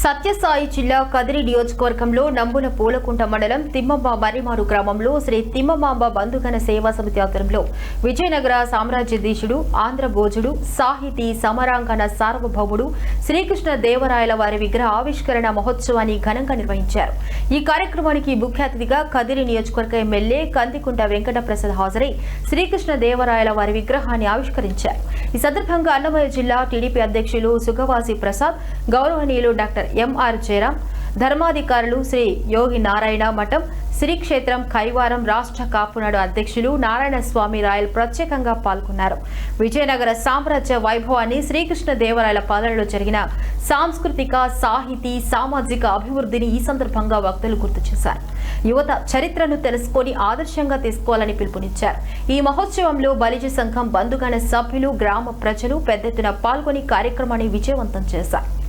సత్యసాయి జిల్లా కదిరి నియోజకవర్గంలో నంబుల పూలకుంట మండలం తిమ్మమ్మ మర్రిమారు గ్రామంలో శ్రీ తిమ్మమాంబ బంధుగణ సేవా సమితి ఆధ్వర్యంలో విజయనగర సామ్రాజ్యధీశుడు ఆంధ్ర భోజుడు సాహితీ సమరాంగణ సార్వభౌముడు శ్రీకృష్ణ దేవరాయల వారి విగ్రహ ఆవిష్కరణ మహోత్సవాన్ని ఘనంగా నిర్వహించారు. ఈ కార్యక్రమానికి ముఖ్య అతిథిగా కదిరి నియోజకవర్గ ఎమ్మెల్యే కందికుంట వెంకట ప్రసాద్ హాజరై శ్రీకృష్ణ దేవరాయల వారి విగ్రహాన్ని ఆవిష్కరించారు. ఈ సందర్భంగా అన్నమయ్య జిల్లా టీడీపీ అధ్యక్షులు సుగవాసి ప్రసాద్ గౌరవనీయులు డాక్టర్ ఎంఆర్ జయరాం ధర్మాధికారులు శ్రీ యోగి నారాయణ మఠం శ్రీక్షేత్రం కైవారం రాష్ట్ర కాపునాడు అధ్యక్షులు నారాయణ స్వామి రాయల్ ప్రత్యేకంగా పాల్గొన్నారు. విజయనగర సామ్రాజ్య వైభవాన్ని శ్రీకృష్ణ దేవరాయల పాలనలో జరిగిన సాంస్కృతిక సాహితీ సామాజిక అభివృద్ధిని ఈ సందర్భంగా వక్తలు గుర్తు చేశారు. యువత చరిత్రను తెలుసుకొని ఆదర్శంగా తీసుకోవాలని పిలుపునిచ్చారు. ఈ మహోత్సవంలో బలిజ సంఘం బంధుగణ సభ్యులు గ్రామ ప్రజలు పెద్ద ఎత్తున పాల్గొని కార్యక్రమాన్ని విజయవంతం చేశారు.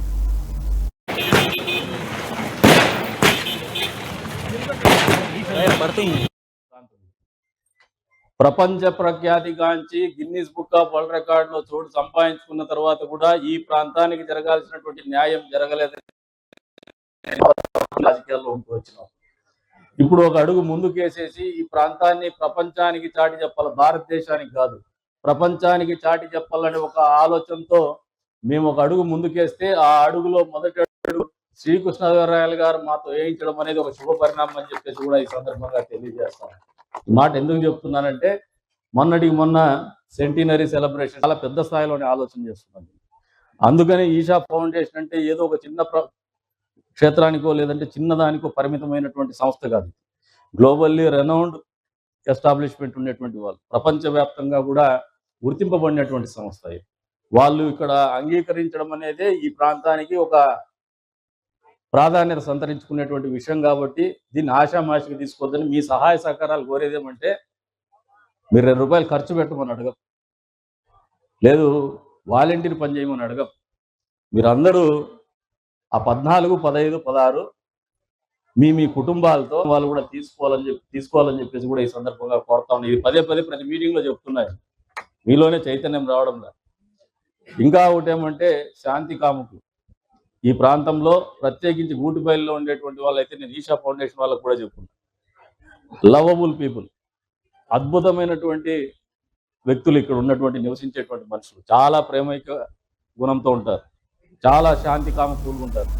ప్రపంచ ప్రఖ్యాతిగాంచి గిన్నిస్ బుక్ ఆఫ్ వరల్డ్ రికార్డ్లో చోటు సంపాదించుకున్న తర్వాత కూడా ఈ ప్రాంతానికి జరగాల్సినటువంటి న్యాయం జరగలేదు. రాజకీయాల్లో ఉంటూ వచ్చినాం. ఇప్పుడు ఒక అడుగు ముందుకేసేసి ఈ ప్రాంతాన్ని ప్రపంచానికి చాటి చెప్పాలి భారతదేశానికి కాదు. ప్రపంచానికి చాటి చెప్పాలనే ఒక ఆలోచనతో మేము ఒక అడుగు ముందుకేస్తే ఆ అడుగులో మొదటి శ్రీకృష్ణదేవరాయలు గారు మాతో వేయించడం అనేది ఒక శుభ పరిణామం అని చెప్పేసి కూడా ఈ సందర్భంగా తెలియజేస్తాం ఈ మాట ఎందుకు చెప్తున్నానంటే మొన్నటికి మొన్న సెంటినరీ సెలబ్రేషన్ చాలా పెద్ద స్థాయిలోనే ఆలోచన చేస్తున్నాను అందుకని ఈషా ఫౌండేషన్ అంటే ఏదో ఒక చిన్న ప్ర- క్షేత్రానికో లేదంటే చిన్నదానికో పరిమితమైనటువంటి సంస్థ కాదు. గ్లోబల్లీ రెనౌండ్ ఎస్టాబ్లిష్మెంట్ ఉండేటువంటి వాళ్ళు. ప్రపంచవ్యాప్తంగా కూడా గుర్తింపబడినటువంటి సంస్థ వాళ్ళు ఇక్కడ అంగీకరించడం అనేదే ఈ ప్రాంతానికి ఒక ప్రాధాన్యత సంతరించుకునేటువంటి విషయం కాబట్టి దీన్ని ఆశామాషికి తీసుకోవద్దని మీ సహాయ సహకారాలు కోరేదేమంటే మీరు రెండు రూపాయలు ఖర్చు పెట్టమని అడగం. లేదు వాలంటీర్ పని చేయమని అడగం. మీరందరూ ఆ పద్నాలుగు పదహైదు పదహారు మీ మీ కుటుంబాలతో వాళ్ళు కూడా తీసుకోవాలని చెప్పి తీసుకోవాలని చెప్పేసి కూడా ఈ సందర్భంగా కోరుతా ఇది పదే పదే ప్రతి మీటింగ్లో చెప్తున్నారు మీలోనే చైతన్యం రావడం ఇంకా ఒకటేమంటే శాంతి కాముకులు ఈ ప్రాంతంలో ప్రత్యేకించి గూటిపల్లిలో ఉండేటువంటి వాళ్ళైతే నేను ఈషా ఫౌండేషన్ వాళ్ళకు కూడా చెప్పుకున్నాను లవబుల్ పీపుల్. అద్భుతమైనటువంటి వ్యక్తులు ఇక్కడ ఉన్నటువంటి నివసించేటువంటి మనుషులు. చాలా ప్రేమైక గుణంతో ఉంటారు. చాలా శాంతి కామకూలుగా ఉంటారు.